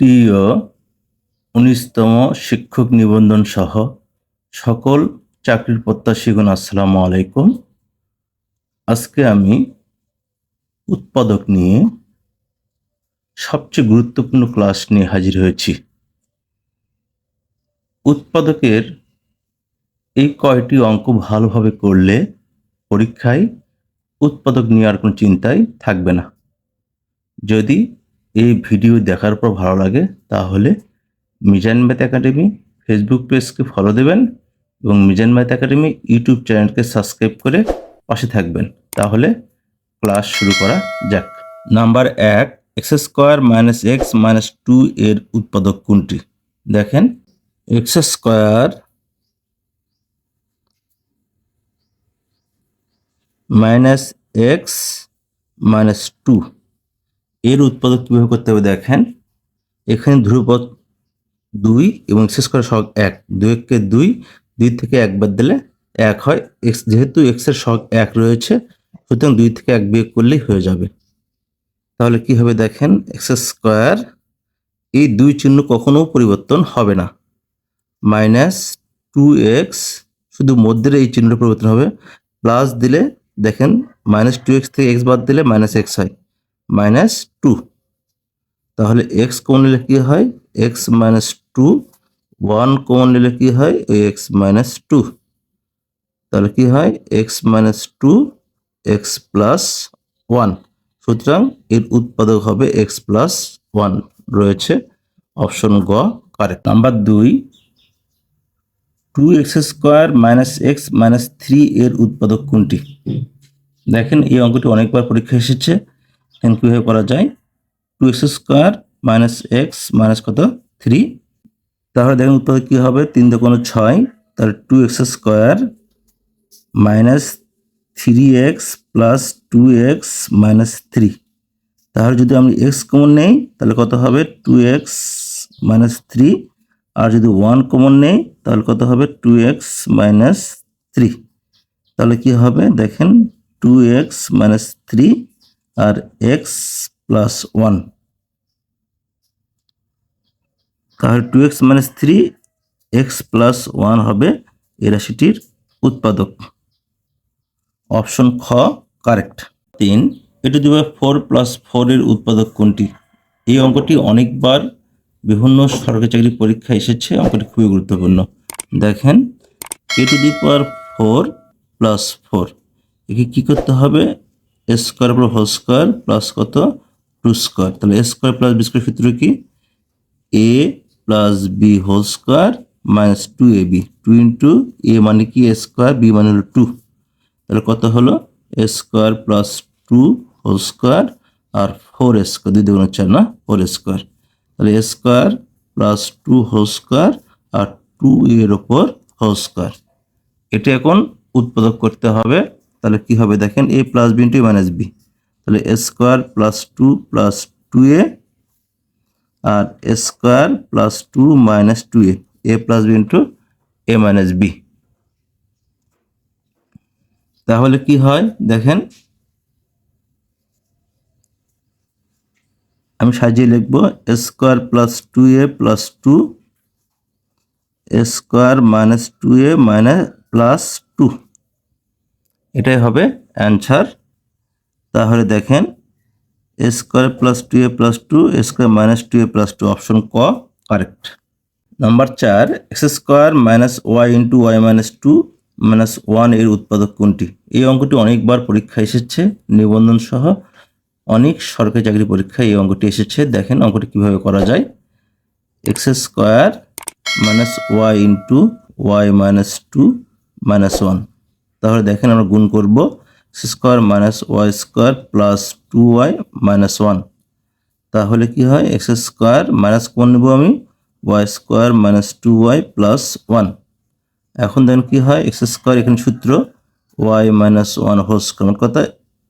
প্রিয় উনিশতম শিক্ষক নিবন্ধন সহ সকল চাকরির প্রত্যাশীগণ, আসসালামু আলাইকুম। আজকে আমি উৎপাদক নিয়ে সবচেয়ে গুরুত্বপূর্ণ ক্লাস নিয়ে হাজির হয়েছি। উৎপাদকের এই কয়টি অঙ্ক ভালোভাবে করলে পরীক্ষায় উৎপাদক নিয়ে আর কোনো চিন্তাই থাকবে না। যদি এই ভিডিও দেখার পর ভালো লাগে, তাহলে মিজান ম্যাথ একাডেমি ফেসবুক পেজকে ফলো দেবেন এবং মিজান ম্যাথ একাডেমি ইউটিউব চ্যানেলকে সাবস্ক্রাইব করে পাশে থাকবেন। তাহলে ক্লাস শুরু করা যাক। নাম্বার এক x square minus x minus two এর উৎপাদক কোনটি? দেখেন x square minus x minus two এর উৎপাদক কীভাবে করতে হবে দেখেন। এখানে ধ্রুবক দুই এবং শেষ করে সহগ এক। দুই এককে দুই দুই থেকে একবার দিলে এক হয়। এক্স যেহেতু এক্সের সহগ এক রয়েছে, সুতরাং দুই থেকে এক বিয়োগ করলেই হয়ে যাবে। তাহলে কি হবে দেখেন, এক্স স্কোয়ার এই দুই চিহ্ন কখনো পরিবর্তন হবে না। মাইনাস টু এক্স, শুধু মধ্যের এই চিহ্নটা পরিবর্তন হবে। প্লাস দিলে দেখেন, মাইনাস টু এক্স থেকে এক্স বাদ দিলে মাইনাস এক্স হয়। মাইনাস টু তাহলে এক্স কমন নিলে কী হয়? X minus two one common নিলে কী হয়? ওই এক্স মাইনাস টু তাহলে কী হয়? X minus two x plus one সুতরাং এর উৎপাদক হবে এক্স প্লাস ওয়ান রয়েছে অপশন গ কারেক্ট নাম্বার দুই two x square minus x minus three এর উৎপাদক কোনটি? দেখেন এই অঙ্কটি অনেকবার পরীক্ষা এসেছে। এখন কীভাবে করা যায়? Two x square minus x minus কত? থ্রি তাহলে দেখেন উৎপাদক কী হবে? তিন দোকানো ছয়, তাহলে two x square minus three x plus two x minus three তাহলে যদি আমি এক্স কমন নেই, তাহলে কত হবে? টু এক্স মাইনাস থ্রি আর যদি ওয়ান কমন নেই, তাহলে কত হবে? টু এক্স মাইনাস থ্রি তাহলে কি হবে? দেখেন টু এক্স মাইনাস থ্রি আর এক্স প্লাস ওয়ান তাহলে two x minus three x plus one হবে এই রাশিটির উৎপাদক। অপশন খ কারেক্ট তিন এটু দিবে ফোর প্লাস ফোরের উৎপাদক কোনটি? এই অঙ্কটি অনেকবার বিভিন্ন সরকারি চাকরি পরীক্ষা এসেছে, অঙ্কটি খুবই গুরুত্বপূর্ণ। দেখেন a to the power four plus four একে কী করতে হবে? Square plus whole square plus কত? টু স্কোয়ার তাহলে স্কোয়ার প্লাস বি স্কোয়ার সূত্র কি? A plus b whole square minus two a b two into a মানে কি? এ স্কোয়ার বি মানে হলো টু তাহলে কত হলো? A square plus two whole square R four square দুই দুগুণ চার না? ফোর স্কোয়ার তাহলে a square plus two whole square R two এর ওপর হোল স্কোয়ার এটা এখন উৎপাদক করতে হবে। তাহলে কি হবে দেখেন a plus b into minus b তাহলে a square plus two plus two a R a square plus two minus two a a plus b into a minus b তাহলে কি হয়, দেখেন, আমি সাজিয়ে লিখব a square plus two a plus two a square minus two a minus plus two এটাই হবে answer তাহলে দেখেন a square plus two a plus two a square minus two a plus two option ক correct number চার x square minus y into y minus two minus ওয়ানের উৎপাদক কোনটি? এই অঙ্কটি অনেকবার পরীক্ষা এসেছে, নিবন্ধন সহ অনেক সরকারি চাকরি পরীক্ষায় এই অঙ্কটি এসেছে। দেখেন অঙ্কটি কীভাবে করা যায়। X square minus y into y minus two minus one তাহলে দেখেন আমরা গুণ করব square minus y square plus two y minus one তাহলে কি হয়? এক্স স্কোয়ার মাইনাস কোন নেব আমি? Y square minus two y plus one এখন দেখেন কি হয়? এক্স স্কোয়ার এখানে সূত্র y minus one whole square মানে কথা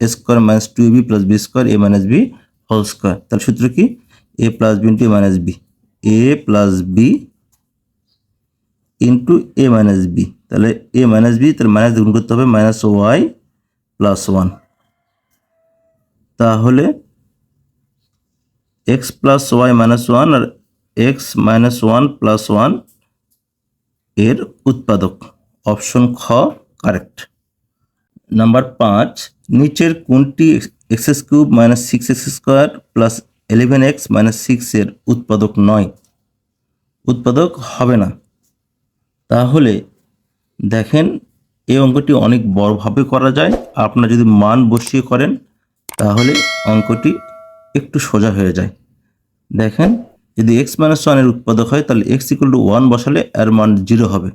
a square minus two b plus b square a minus b whole square তাহলে সূত্র কি? A plus b into a minus b a plus b into a minus b তাহলে এ minus B তাহলে minus গুণ করতে হবে মাইনাস ওয়াই প্লাস ওয়ান তাহলে x plus y minus one আর x minus one plus ওয়ানের উৎপাদক। অপশন খ correct number পাঁচ, নিচের কোনটি x cube minus six x square plus eleven x minus six এর উৎপাদক নয়। উৎপাদক হবে না। তাহলে দেখেন, এই অঙ্কটি অনেক বড়ভাবে করা যায়। আপনারা যদি মান বসিয়ে করেন, তাহলে অঙ্কটি একটু সোজা হয়ে যায়। দেখেন, যদি এক্স মাইনাস ওয়ানের উৎপাদক হয়, তাহলে এক্স ইকুয়াল টু ওয়ান বসালে এর মান জিরো হবে।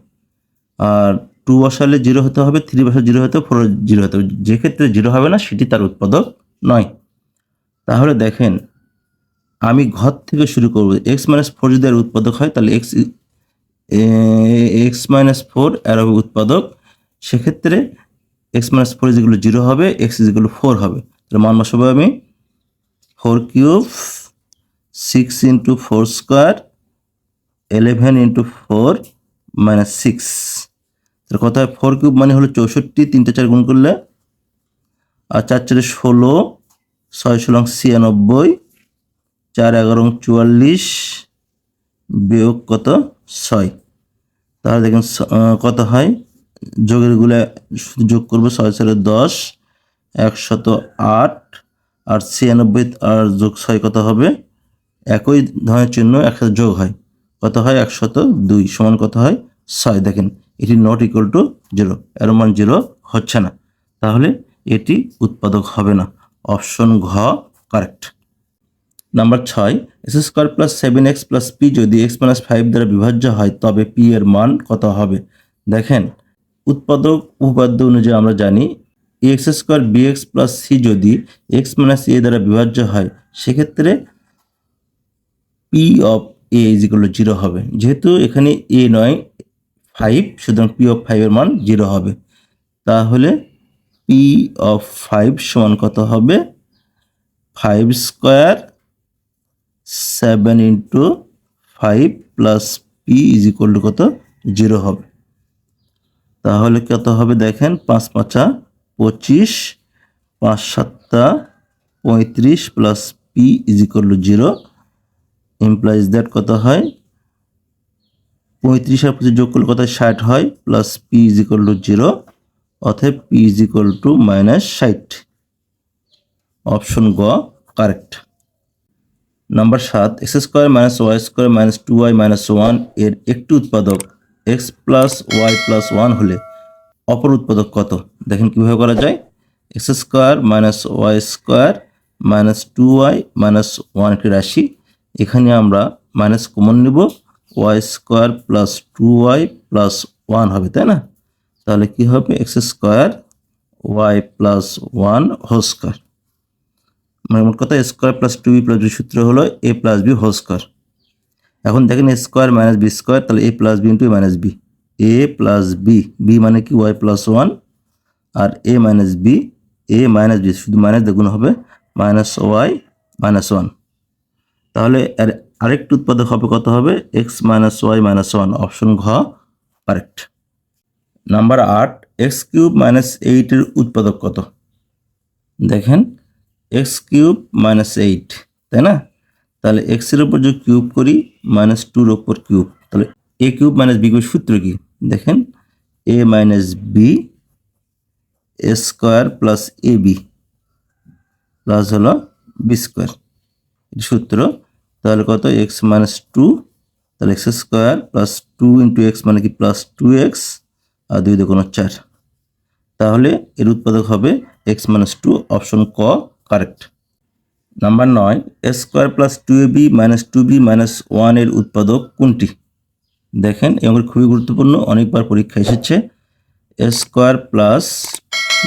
আর টু বসালে জিরো হতে হবে থ্রি বসালে জিরো হতে ফোর জিরো হতে হবে। যে ক্ষেত্রে জিরো হবে না, সেটি তার উৎপাদক নয়। তাহলে দেখেন, আমি ঘর থেকে শুরু করব। এক্স মাইনাস ফোর যদি এর উৎপাদক হয়, তাহলে এক্স এক্স মাইনাস ফোর এর হবে উৎপাদক, সেক্ষেত্রে এক্স মাইনাস ফোর যেগুলো জিরো হবে, এক্স যেগুলো ফোর হবে। তাহলে মান বসাবো আমি। Four cube six into four square eleven into four minus six তাহলে কথা ফোর কিউব মানে হলো চৌষট্টি, তিনটে চার গুণ করলে। আর চার চারে ষোলো, ছয় ষোলো ছিয়ানব্বই, চার এগারো চুয়াল্লিশ, বিয়োগ কত? ছয়। তাহলে দেখেন কত হয়? যোগেরগুলো শুধু যোগ করব, ছয় ছয় দশ, একশত আট, আর ছিয়ানব্বই আর যোগ ছয় কত হবে? একই ধরনের চিহ্ন একসাথে যোগ হয়। কত হয়? একশত দুই। সমান কত হয়? ছয়। দেখেন, এটি নট ইকুয়াল টু জিরো এর মান জিরো হচ্ছে না। তাহলে এটি উৎপাদক হবে না। অপশন ঘ কারেক্ট নাম্বার ছয় x square plus seven x plus p যদি এক্স মাইনাস ফাইভ দ্বারা বিভাজ্য হয়, তবে পি এর মান কত হবে? দেখেন, উৎপাদক উপপাদ্য অনুযায়ী আমরা জানি x square b x plus c যদি এক্স মাইনাস এ দ্বারা বিভাজ্য হয়, সেক্ষেত্রে p of a is equal zero হবে। যেহেতু এখানে এ নয়, ফাইভ, সুতরাং পি অফ ফাইভের মান জিরো হবে। তাহলে পি অফ ফাইভ সমান কত হবে? Five square seven into five plus p is equal to কত? জিরো হবে। তাহলে কত হবে দেখেন? পাঁচ পাঁচা পঁচিশ, পাঁচ সাতটা পঁয়ত্রিশ plus p is equal to zero implies that কত হয়? পঁয়ত্রিশ আর পঁচিশ যোগ করলে কত? ষাট হয়। Plus p is equal to zero অতএব p is equal to minus ষাট। অপশন গ কারেক্ট নাম্বার সাত, x square minus y square minus two y minus ওয়ানের একটি উৎপাদক x plus y plus one হলে অপর উৎপাদক কত? দেখেন কীভাবে করা যায়? X square minus y square minus two y minus one একটি রাশি। এখানে আমরা মাইনাস কমন নেব, y square plus two y plus one হবে, তাই না? তাহলে কি হবে? X square y plus one whole square. মানে মোট কথা square plus two b plus b সূত্র হলো a plus b whole square এখন দেখেন স্কোয়ার মাইনাস বি স্কোয়ার তাহলে a plus b into minus b a plus b b মানে কি? Y plus one R a minus b a minus b শুধু minus দেখুন হবে মাইনাস ওয়াই মাইনাস ওয়ান তাহলে এর আরেকটি উৎপাদক হবে কত হবে? X minus y minus one option ঘ কারেক্ট নাম্বার আট এক্স কিউব মাইনাস এইটের উৎপাদক কত? দেখেন এক্স কিউব মাইনাস এইট তাই না? তাহলে এক্সের উপর যদি কিউব করি মাইনাস টুর ওপর কিউব তাহলে a cube minus b cube সূত্র কি? দেখেন a minus b a square plus a b plus হলো বি স্কোয়ার সূত্র। তাহলে কত? এক্স মাইনাস টু তাহলে x square plus two into x মানে কি? প্লাস টু এক্স আর দুই দুগুণ চার। তাহলে এর উৎপাদক হবে এক্স মাইনাস টু অপশন ক কারেক্ট নাম্বার নয় a square plus two a b minus two b minus ওয়ানের উৎপাদক কোনটি? দেখেন, এই অঙ্কটি খুবই গুরুত্বপূর্ণ, অনেকবার পরীক্ষা এসেছে। A square plus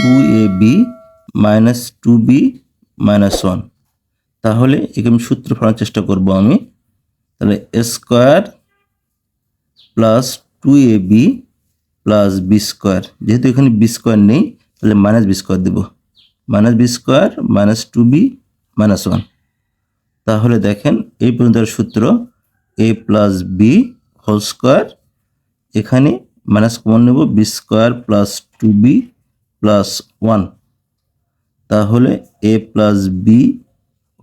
two a b minus two b minus one তাহলে একে আমি সূত্র ফেলার চেষ্টা করব আমি। তাহলে a square plus two a b plus b square যেহেতু এখানে বি স্কোয়ার নেই, তাহলে মাইনাস বি স্কোয়ার দেবো। Minus b square minus two b minus one. তাহলে দেখেন এই পর্যন্ত সূত্র a plus b whole square, এখানে মাইনাস কমন নেব, b square plus two b plus one. তাহলে a plus b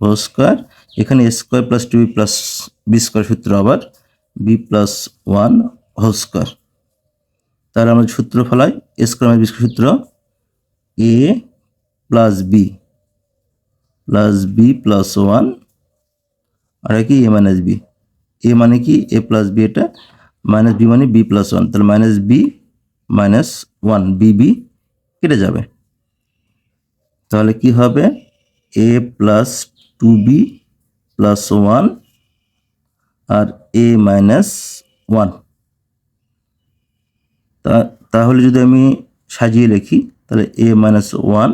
whole square, এখানে a square plus two b plus b square সূত্র আবার, b plus one whole square. তাহলে আমরা সূত্র ফেলাই, এ স্কোয়ার বি স্কোয়ার সূত্র a plus b plus b plus one আর কি এ মাইনাস বি এ মানে কি? এ প্লাস বি এটা মাইনাস বি মানে বি প্লাস ওয়ান তাহলে minus b minus one b b কেটে যাবে। তাহলে কি হবে? A plus two b plus one R a minus one তাহলে যদি আমি সাজিয়ে লিখি, তাহলে a minus one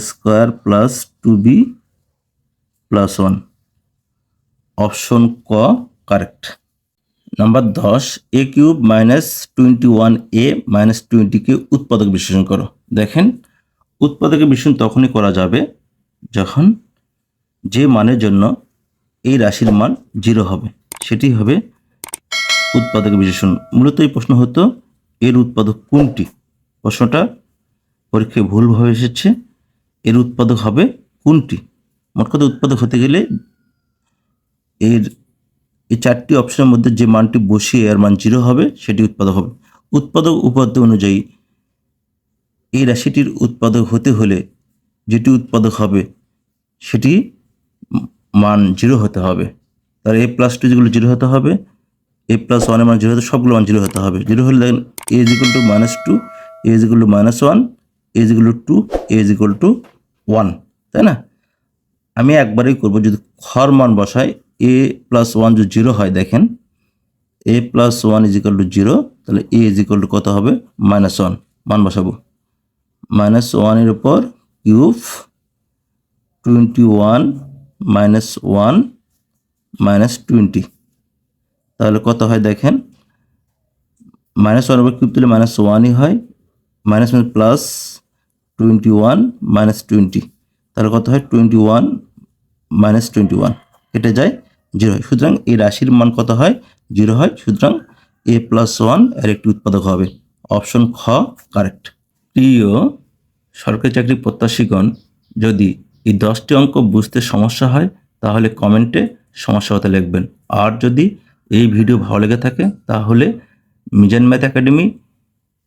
square plus two b plus one. Option ক, কারেক্ট। নাম্বার দশ, a cube minus twenty one a minus টোয়েন্টিকে উৎপাদক বিশ্লেষণ করো। দেখেন উৎপাদকের বিশ্লেষণ তখনই করা যাবে যখন যে মানের জন্য এই রাশির মান জিরো হবে। সেটি হবে উৎপাদক বিশ্লেষণ। মূলত এই প্রশ্ন হতো, এর উৎপাদক কোনটি? প্রশ্নটা পরীক্ষায় ভুলভাবে এসেছে। এর উৎপাদক হবে কোনটি? মোট কথা উৎপাদক হতে গেলে এর, এই চারটি অপশনের মধ্যে যে মানটি বসিয়ে এর মান জিরো হবে, সেটি উৎপাদক হবে। উৎপাদক উপাদ্য অনুযায়ী এই রাশিটির উৎপাদক হতে হলে যেটি উৎপাদক হবে, সেটি মান জিরো হতে হবে। তার এ প্লাস টু যেগুলো জিরো হতে হবে এ প্লাস ওয়ানের মান জিরো হতে সবগুলো মান জিরো হতে হবে। জিরো হলে দেখেন a is equal to minus two a is equal to minus one a is equal to a is equal to one তাই না? আমি একবারেই করব, যদি খর মান বসাই এ প্লাস ওয়ান যদি জিরো হয়, দেখেন a plus one is equal to zero তাহলে এ ইজ ইকাল টু কত হবে? মাইনাস ওয়ান মান বসাবো। মাইনাস ওয়ানের উপর cube twenty one minus one minus twenty তাহলে কত হয় দেখেন? মাইনাস ওয়ান উপর কিউব তুলে মাইনাস ওয়ানই হয় minus plus twenty one minus twenty তাহলে কত হয়? Twenty one minus twenty one কেটে যায় জিরো হয়। সুতরাং এই রাশির মান কত হয়? জিরো হয়। সুতরাং এ প্লাস ওয়ানের একটি উৎপাদক হবে। অপশন খ কারেক্ট প্রিয় সরকারি চাকরি প্রত্যাশীগণ, যদি এই দশটি অঙ্ক বুঝতে সমস্যা হয়, তাহলে কমেন্টে সমস্যা হতে লিখবেন। আর যদি এই ভিডিও ভালো লেগে থাকে, তাহলে মিজান ম্যাথ একাডেমি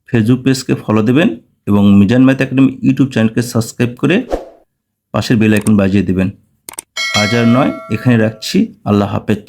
ফেসবুক পেজকে ফলো দেবেন। এবং মিজান ম্যাথ একাডেমি ইউটিউব চ্যানেলকে সাবস্ক্রাইব করে পাশের বেল আইকন বাজিয়ে দেবেন। আজ আর নয়, এখানে রাখছি। আল্লাহ হাফেজ।